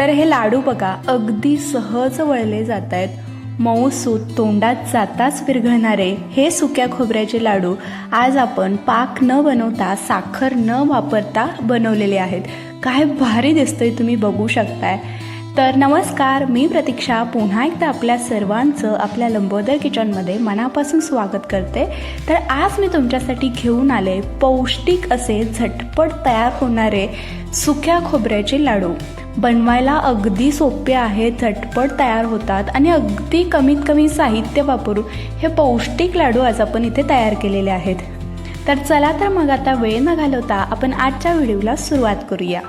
तर हे लाडू बघा अगदी सहज वळले जात आहेत मऊसूत तोंडात जाताच विरघळणारे हे सुक्या खोबऱ्याचे लाडू आज आपण पाक न बनवता साखर न वापरता बनवलेले आहेत. काय भारी दिसतंय तुम्ही बघू शकताय. तर नमस्कार मी प्रतीक्षा. पुन्हा एकदा आपल्या सर्वांचं आपल्या लंबोदर किचनमध्ये मनापासून स्वागत करते. तर आज मी तुमच्यासाठी घेऊन आले पौष्टिक असे झटपट तयार होणारे सुक्या खोबऱ्याचे लाडू. बनवायला अगदी सोपे आहेत झटपट तयार होतात आणि अगदी कमीत कमी साहित्य वापरून हे पौष्टिक लाडू आज आपण इथे तयार केलेले आहेत. तर चला तर मग आता वेळ न घालवता आपण आजच्या व्हिडिओला सुरुवात करूया.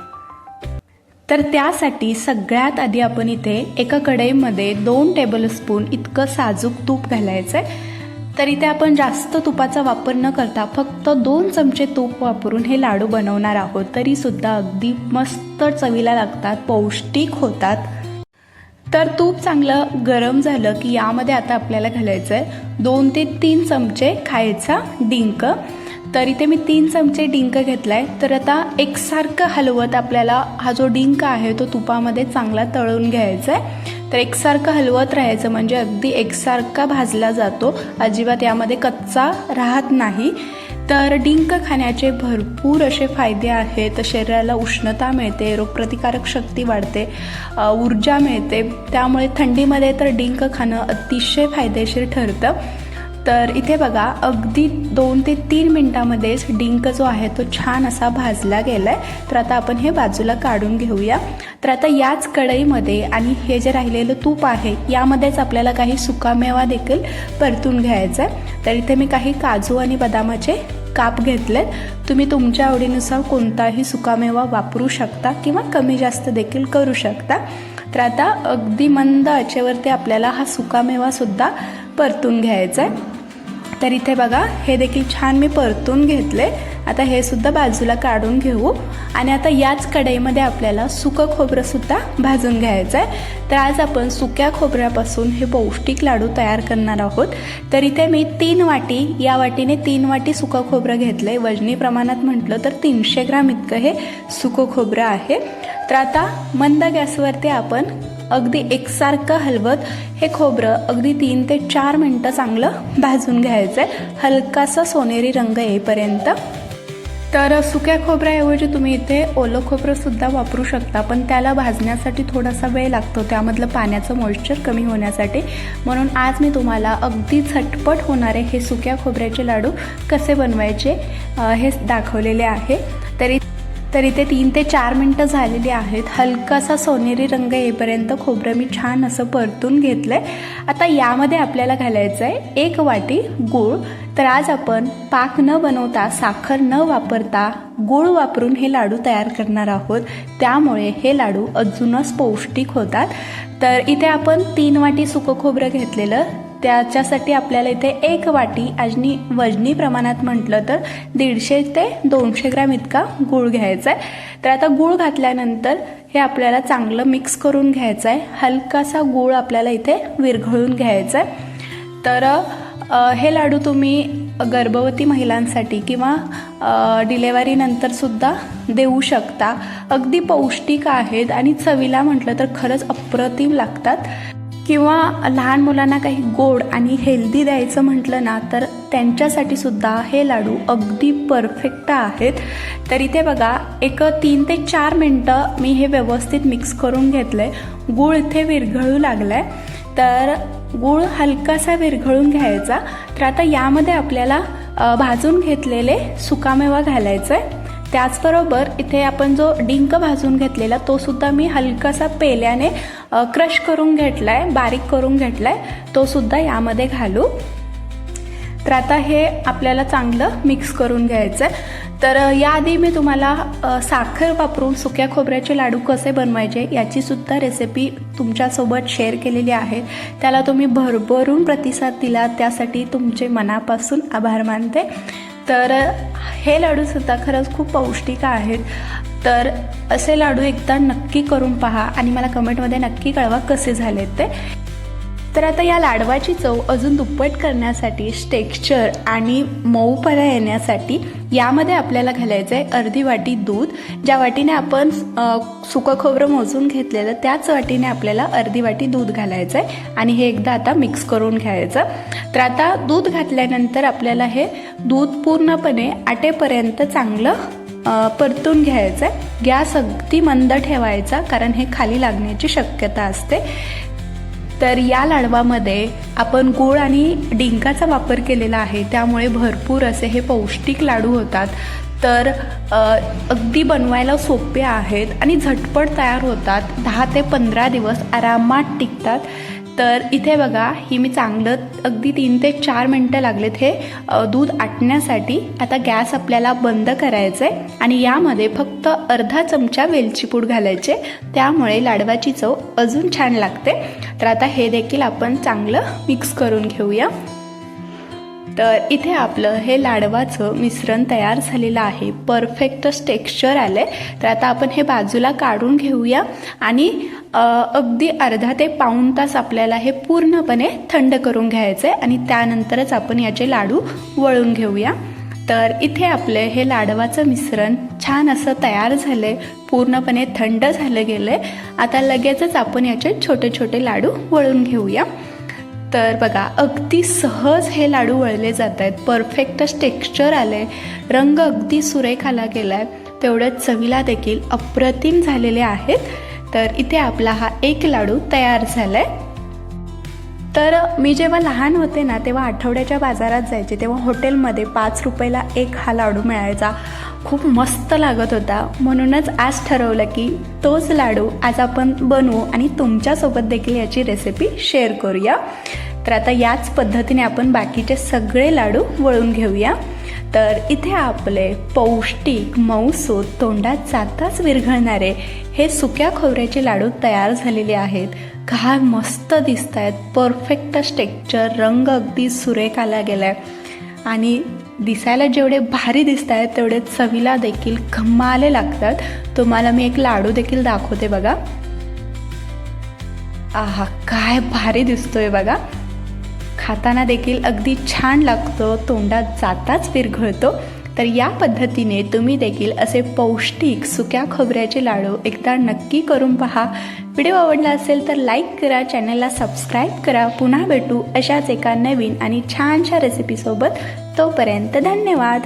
तर त्यासाठी सगळ्यात आधी आपण इथे एका कढईमध्ये दोन टेबलस्पून इतकं साजूक तूप घालायचं आहे तर इथे आपण जास्त तुपाचा वापर न करता फक्त दोन चमचे तूप वापरून हे लाडू बनवणार आहोत. तरीसुद्धा अगदी मस्त चवीला लागतात पौष्टिक होतात. तर तूप चांगलं गरम झालं की यामध्ये आता आपल्याला घालायचं आहे दोन ते तीन चमचे खायचा डिंक. तर इथे मी तीन चमचे डिंक घेतला आहे तर आता एकसारखं हलवत आपल्याला हा जो डिंक आहे तो तुपामध्ये चांगला तळून घ्यायचा आहे तर एकसारखं हलवत राहायचं म्हणजे अगदी एकसारखा भाजला जातो. अजिबात यामध्ये कच्चा राहत नाही. तर डिंक खाण्याचे भरपूर असे फायदे आहेत. शरीराला उष्णता मिळते रोगप्रतिकारक शक्ती वाढते ऊर्जा मिळते. त्यामुळे थंडीमध्ये तर डिंक खाणं अतिशय फायदेशीर ठरतं. तर इथे बघा अगदी दोन ते तीन मिनटामध्येच डिंक जो आहे तो छान असा भाजला गेला आहे तर आता आपण हे बाजूला काढून घेऊया. तर आता याच कढईमध्ये आणि हे जे राहिलेलं तूप आहे यामध्येच आपल्याला काही सुकामेवा देखील परतून घ्यायचा आहे तर इथे मी काही काजू आणि बदामाचे काप घेतलेत. तुम्ही तुमच्या आवडीनुसार कोणताही सुकामेवा वापरू शकता किंवा कमी जास्त देखील करू शकता. तर आता अगदी मंद आचेवरती आपल्याला हा सुकामेवासुद्धा परतून घ्यायचा आहे तर इथे बघा हे देखील छान मी परतून घेतले. आता हे सुद्धा बाजूला काढून घेऊ. आणि आता याच कढईमध्ये आपल्याला सुकं खोबरंसुद्धा भाजून घ्यायचं आहे तर आज आपण सुक्या खोबऱ्यापासून हे पौष्टिक लाडू तयार करणार आहोत. तर इथे मी तीन वाटी या वाटीने तीन वाटी सुकं खोबरं घेतलं आहे वजनी प्रमाणात म्हटलं तर तीनशे ग्राम इतकं हे सुकं खोबरं आहे. तर आता मंद गॅसवरती आपण अगदी एकसारखं हलवत हे खोबरं अगदी तीन ते चार मिनटं चांगलं भाजून घ्यायचं आहे हलकासा सोनेरी रंग येईपर्यंत. तर सुक्या खोबऱ्याऐवजी तुम्ही इथे ओलं खोबरंसुद्धा वापरू शकता पण त्याला भाजण्यासाठी थोडासा वेळ लागतो त्यामधलं पाण्याचं मॉइश्चर कमी होण्यासाठी. म्हणून आज मी तुम्हाला अगदी झटपट होणारे हे सुक्या खोबऱ्याचे लाडू कसे बनवायचे हे दाखवलेले आहे. तरी तर इथे तीन ते चार मिनटं झालेली आहेत. हलकासा सोनेरी रंग येईपर्यंत खोबरं मी छान असं परतून घेतलं आहे आता यामध्ये आपल्याला घालायचं आहे एक वाटी गूळ. तर आज आपण पाक न बनवता साखर न वापरता गूळ वापरून हे लाडू तयार करणार आहोत. त्यामुळे हे लाडू अजूनच पौष्टिक होतात. तर इथे आपण तीन वाटी सुकं खोबरं घेतलेलं त्याच्यासाठी आपल्याला इथे एक वाटी अजनी वजनी प्रमाणात म्हटलं तर दीडशे ते दोनशे ग्रॅम इतका गूळ घ्यायचा आहे. तर आता गूळ घातल्यानंतर हे आपल्याला चांगलं मिक्स करून घ्यायचं आहे. हलकासा गूळ आपल्याला इथे विरघळून घ्यायचा आहे. तर हे लाडू तुम्ही गर्भवती महिलांसाठी किंवा डिलेवरीनंतरसुद्धा देऊ शकता. अगदी पौष्टिक आहेत आणि चवीला म्हटलं तर खरंच अप्रतिम लागतात. किंवा लहान मुलांना काही गोड आणि हेल्दी द्यायचं म्हटलं ना तर त्यांच्यासाठी सुद्धा हे लाडू अगदी परफेक्ट आहेत. तर इथे बघा एक तीन ते चार मिनटं मी हे व्यवस्थित मिक्स करून घेतलं आहे गूळ इथे विरघळू लागला आहे तर गूळ हलकासा विरघळून घ्यायचा. तर आता यामध्ये आपल्याला भाजून घेतलेले सुकामेवा घालायचा आहे त्याचबरोबर इथे आपण जो डिंक भाजून घेतलेला तो सुद्धा मी हलकासा पेल्याने क्रश करून घेतलाय बारीक करून घेतलाय तो सुद्धा यामध्ये घालू. तर आता हे आपल्याला चांगलं मिक्स करून घ्यायचं आहे तर याआधी मी तुम्हाला साखर वापरून सुक्या खोबऱ्याचे लाडू कसे बनवायचे याचीसुद्धा रेसिपी तुमच्यासोबत शेअर केलेली आहे. त्याला तुम्ही भरभरून प्रतिसाद दिला त्यासाठी तुमचे मनापासून आभार मानते. तर हे लाडूसुद्धा खरंच खूप पौष्टिक आहेत. तर असे लाडू एकदा नक्की करून पहा आणि मला कमेंटमध्ये नक्की कळवा कसे झाले ते. तर आता या लाडवाची चव अजून दुप्पट करण्यासाठी टेक्स्चर आणि मऊपणा येण्यासाठी यामध्ये आपल्याला घालायचं आहे अर्धी वाटी दूध. ज्या वाटीने आपण सुकं खोबरं मोजून घेतलेलं त्याच वाटीने आपल्याला अर्धी वाटी दूध घालायचं आहे आणि हे एकदा आता मिक्स करून घ्यायचं. तर आता दूध घातल्यानंतर आपल्याला हे दूध पूर्णपणे आटेपर्यंत चांगलं परतून घ्यायचं आहे गॅस अगदी मंद ठेवायचा कारण हे खाली लागण्याची शक्यता असते. तर या लाडवामध्ये आपण गूळ आणि डिंकाचा वापर केलेला आहे त्यामुळे भरपूर असे हे पौष्टिक लाडू होतात. तर अगदी बनवायला सोपे आहेत आणि झटपट तयार होतात. दहा ते पंधरा दिवस आरामात टिकतात. तर इथे बघा ही मी चांगलं अगदी तीन ते चार मिनटं लागलेत हे दूध आटण्यासाठी. आता गॅस आपल्याला बंद करायचं आहे आणि यामध्ये फक्त अर्धा चमचा वेलची पूड घालायचे. त्यामुळे लाडवाची चव अजून छान लागते. तर आता हे देखील आपण चांगलं मिक्स करून घेऊया. तर इथे आपलं हे लाडवाचं मिश्रण तयार झालेलं आहे. परफेक्टच टेक्स्चर आलं आहे तर आता आपण हे बाजूला काढून घेऊया आणि अगदी अर्धा ते पाऊण तास आपल्याला हे पूर्णपणे थंड करून घ्यायचं आहे आणि त्यानंतरच आपण याचे लाडू वळून घेऊया. तर इथे आपले हे लाडवाचं मिश्रण छान असं तयार झालं आहे पूर्णपणे थंड झालं गेलं आहे आता लगेचच आपण याचे छोटे छोटे लाडू वळून घेऊया. तर बघा अगदी सहज हे लाडू वळले जात आहेत. परफेक्टच टेक्स्चर आलं. आहे रंग अगदी सुरेख आला गेला आहे तेवढंच चवीला देखील अप्रतिम झालेले आहेत. तर इथे आपला हा एक लाडू तयार झाला आहे तर मी जेव्हा लहान होते ना तेव्हा आठवड्याच्या बाजारात जायचे. तेव्हा हॉटेलमध्ये पाच रुपयाला एक हा लाडू मिळायचा. खूप मस्त लागत होता. म्हणूनच आज ठरवलं की तोच लाडू आज आपण बनवू आणि तुमच्यासोबत देखील याची रेसिपी शेअर करूया. तर आता याच पद्धतीने आपण बाकीचे सगळे लाडू वळून घेऊया. तर इथे आपले पौष्टिक मऊसूत तोंडात जाताच विरघळणारे हे सुक्या खोबऱ्याचे लाडू तयार झालेले आहेत. काय मस्त दिसत आहेत परफेक्ट स्ट्रेक्चर रंग अगदी सुरेख आला गेलाय. आणि दिसायला जेवढे भारी दिसत आहेत तेवढे चवीला देखील खम्माले लागतात. तुम्हाला मी एक लाडू देखील दाखवते बघा. आहा काय भारी दिसतोय बघा. खाताना देखील अगदी छान लागतो तोंडात जाताच विरघळतो. तर या पद्धतीने तुम्ही देखील असे पौष्टिक सुक्या खोबऱ्याचे लाडू एकदा नक्की करून पहा. व्हिडिओ आवडला असेल तर लाईक करा चॅनलला सबस्क्राईब करा. पुन्हा भेटू अशाच एका नवीन आणि छानशा रेसिपीसोबत तोपर्यंत धन्यवाद.